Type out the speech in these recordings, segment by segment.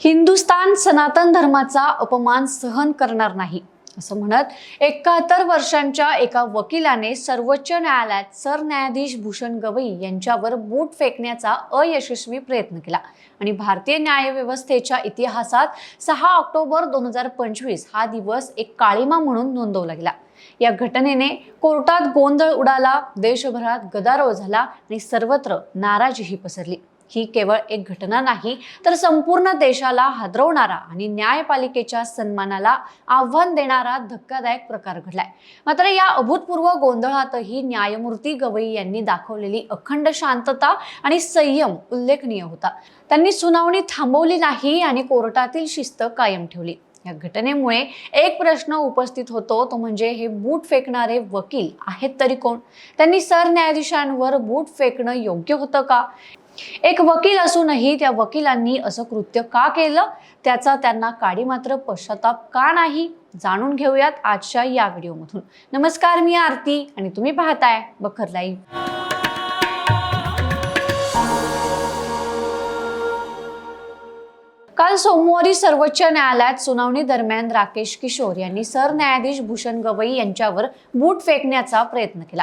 हिंदुस्तान सनातन धर्माचा अपमान सहन करणार नाही असं म्हणत एकाहत्तर वर्षांच्या एका वकिलाने सर्वोच्च न्यायालयात सरन्यायाधीश भूषण गवई यांच्यावर बूट फेकण्याचा अयशस्वी प्रयत्न केला. आणि भारतीय न्यायव्यवस्थेच्या इतिहासात सहा ऑक्टोबर दोन हजार पंचवीस हा दिवस एक काळीमा म्हणून नोंदवला गेला. या घटनेने कोर्टात गोंधळ उडाला देशभरात गदारोळ झाला आणि सर्वत्र नाराजीही पसरली. ही केवळ एक घटना नाही तर संपूर्ण देशाला हादरवणारा आणि न्यायपालिकेच्या सन्मानाला आव्हान देणारा धक्कादायक प्रकार घडलाय. मात्र या अभूतपूर्व गोंधळातही न्यायमूर्ती गवई यांनी दाखवलेली अखंड शांतता आणि संयम उल्लेखनीय होता. त्यांनी सुनावणी थांबवली नाही आणि कोर्टातील शिस्त कायम ठेवली. या घटनेमुळे एक प्रश्न उपस्थित होतो तो म्हणजे हे बूट फेकणारे वकील आहेत तरी कोण? त्यांनी सरन्यायाधीशांवर बूट फेकणं योग्य होतं का? एक वकील असूनही त्या वकिलांनी असं कृत्य का केलं? त्याचा त्यांना काडी मात्र पश्चाताप का नाही? जाणून घेऊयात आजच्या या व्हिडिओमधून. नमस्कार मी आरती आणि तुम्ही पाहताय बखर लाईव्ह. काल सोमवारी सर्वोच्च न्यायालयात सुनावणी दरम्यान राकेश किशोर यांनी सरन्यायाधीश भूषण गवई यांच्यावर बूट फेकण्याचा प्रयत्न केला.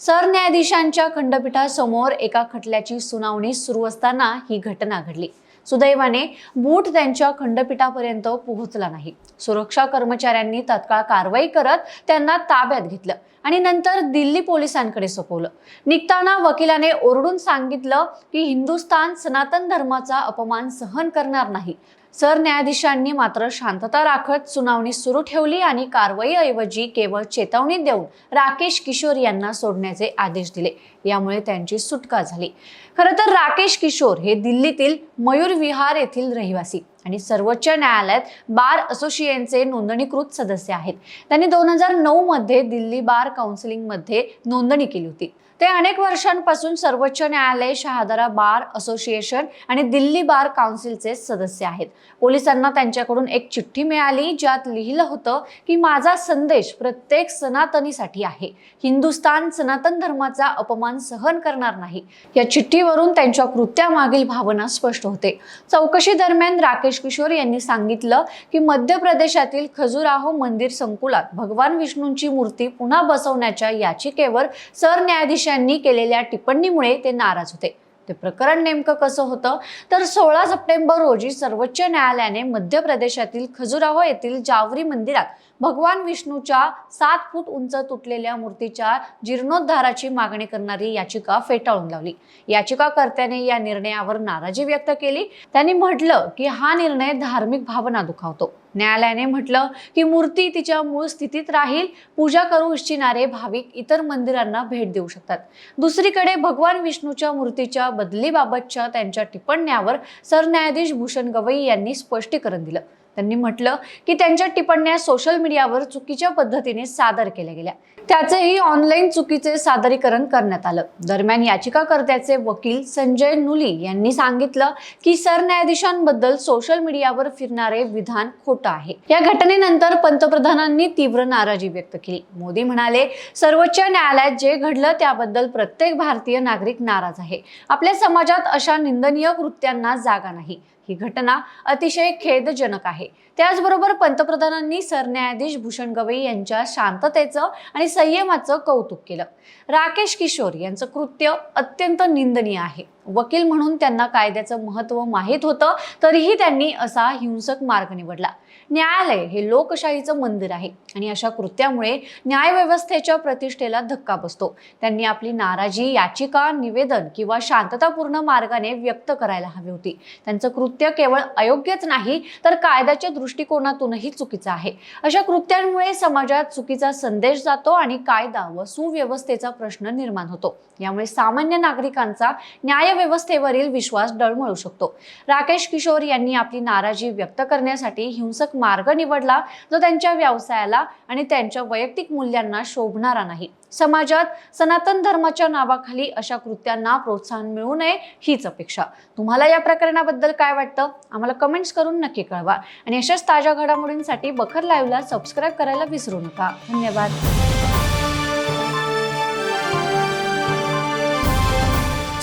सरन्यायाधीशांच्या खंडपीठासमोर एका खटल्याची सुनावणी सुरू असताना ही घटना घडली. सुदैवाने बूट त्यांच्या खंडपीठापर्यंत पोहोचला नाही. सुरक्षा कर्मचाऱ्यांनी तत्काळ कारवाई करत त्यांना ताब्यात घेतलं आणि नंतर दिल्ली पोलिसांकडे सोपवलं. निघताना वकिलाने ओरडून सांगितलं की हिंदुस्तान सनातन धर्माचा अपमान सहन करणार नाही. सरन्यायाधीशांनी मात्र शांतता राखत सुनावणी सुरू ठेवली आणि कारवाईऐवजी केवळ चेतावणी देऊन राकेश किशोर यांना सोडण्याचे आदेश दिले. यामुळे त्यांची सुटका झाली. खरं तर राकेश किशोर हे दिल्लीतील मयूर विहार येथील रहिवासी. आणि सर्वोच्च न्यायालयात बार असोसिएशनचे नोंदणीकृत सदस्य आहेत. त्यांनी दोन हजार नऊ मध्ये दिल्ली बार काउन्सिलिंगमध्ये नोंदणी केली होती. ते अनेक वर्षांपासून सर्वोच्च न्यायालय शहादारा बार असोसिएशन आणि दिल्ली बार काउन्सिलचे सदस्य आहेत. पोलिसांना त्यांच्याकडून एक चिठ्ठी मिळाली ज्यात लिहिलं होतं की माझा संदेश प्रत्येक सनातनीसाठी आहे. हिंदुस्तान सनातन धर्माचा अपमान सहन करणार नाही. या चिठ्ठीवरून त्यांच्या कृत्यामागील भावना स्पष्ट होते. चौकशी दरम्यान राकेश किशोर यांनी सांगितलं की मध्य प्रदेशातील खजुराहो मंदिर संकुलात भगवान विष्णूंची मूर्ती पुन्हा बसवण्याच्या याचिकेवर सरन्यायाधीशांनी केलेल्या टिप्पणीमुळे ते नाराज होते. ते प्रकरण नेमकं कसं होतं? तर सोळा सप्टेंबर रोजी सर्वोच्च न्यायालयाने मध्य प्रदेशातील खजुराहो येथील जावरी मंदिरात भगवान विष्णूच्या सात फूट उंच तुटलेल्या मूर्तीच्या जीर्णोद्धाराची मागणी करणारी याचिका फेटाळून लावली. याचिकाकर्त्याने या निर्णयावर नाराजी व्यक्त केली. त्यांनी म्हटलं की हा निर्णय धार्मिक भावना दुखावतो. न्यायालयाने म्हटलं की मूर्ती तिच्या मूळ स्थितीत राहील पूजा करू इच्छिणारे भाविक इतर मंदिरांना भेट देऊ शकतात. दुसरीकडे भगवान विष्णूच्या मूर्तीच्या बदलीबाबतच्या त्यांच्या टिप्पण्यावर सरन्यायाधीश भूषण गवई यांनी स्पष्टीकरण दिलं. त्यांनी म्हटलं की त्यांच्या टिप्पण्या सोशल मीडियावर चुकीच्या पद्धतीने सादर केल्या गेल्या. त्याचेही ऑनलाईन चुकीचे सादरीकरण करण्यात आलं. दरम्यान याचिकाकर्त्याचे वकील संजय नुली यांनी सांगितलं की सरन्यायाधीशांबद्दल सोशल मीडियावर फिरणारे विधान खोटं आहे. या घटनेनंतर पंतप्रधानांनी तीव्र नाराजी व्यक्त केली. मोदी म्हणाले सर्वोच्च न्यायालयात जे घडलं त्याबद्दल प्रत्येक भारतीय नागरिक नाराज आहे. आपल्या समाजात अशा निंदनीय कृत्यांना जागा नाही. ही घटना अतिशय खेदजनक आहे. त्याचबरोबर पंतप्रधानांनी सरन्यायाधीश भूषण गवई यांच्या शांततेचं आणि संयमाचं कौतुक केलं. राकेश किशोर यांचं कृत्य अत्यंत निंदनीय आहे. वकील म्हणून त्यांना कायद्याचं महत्त्व माहीत होतं तरीही त्यांनी असा हिंसक मार्ग निवडला. न्यायालय हे लोकशाहीचं मंदिर आहे आणि अशा कृत्यामुळे न्यायव्यवस्थेच्या प्रतिष्ठेला धक्का बसतो. त्यांनी आपली नाराजी याचिका निवेदन किंवा शांततापूर्ण मार्गाने व्यक्त करायला हवी होती. त्यांचं कृत्य केवळ अयोग्यच नाही तर कायद्याच्या दृष्टिकोनातूनही चुकीचं आहे. अशा कृत्यांमुळे समाजात चुकीचा संदेश जातो आणि कायदा व सुव्यवस्थेचा प्रश्न निर्माण होतो. यामुळे सामान्य नागरिकांचा न्याय न्यायव्यवस्थेवरील विश्वास डळमळू शकतो. राकेश किशोर यांनी आपली नाराजी व्यक्त करण्यासाठी हिंसक मार्ग निवडला जो त्यांच्या व्यवसायाला आणि त्यांच्या वैयक्तिक मूल्यांना शोभणारा नाही. समाजात सनातन धर्माच्या नावाखाली अशा कृत्यांना प्रोत्साहन मिळू नये हीच अपेक्षा. तुम्हाला या प्रकरणाबद्दल काय वाटतं? आम्हाला कमेंट्स करून नक्की कळवा. आणि अशाच ताज्या घडामोडींसाठी बखर लाईव्हला सबस्क्राईब करायला विसरू नका. धन्यवाद.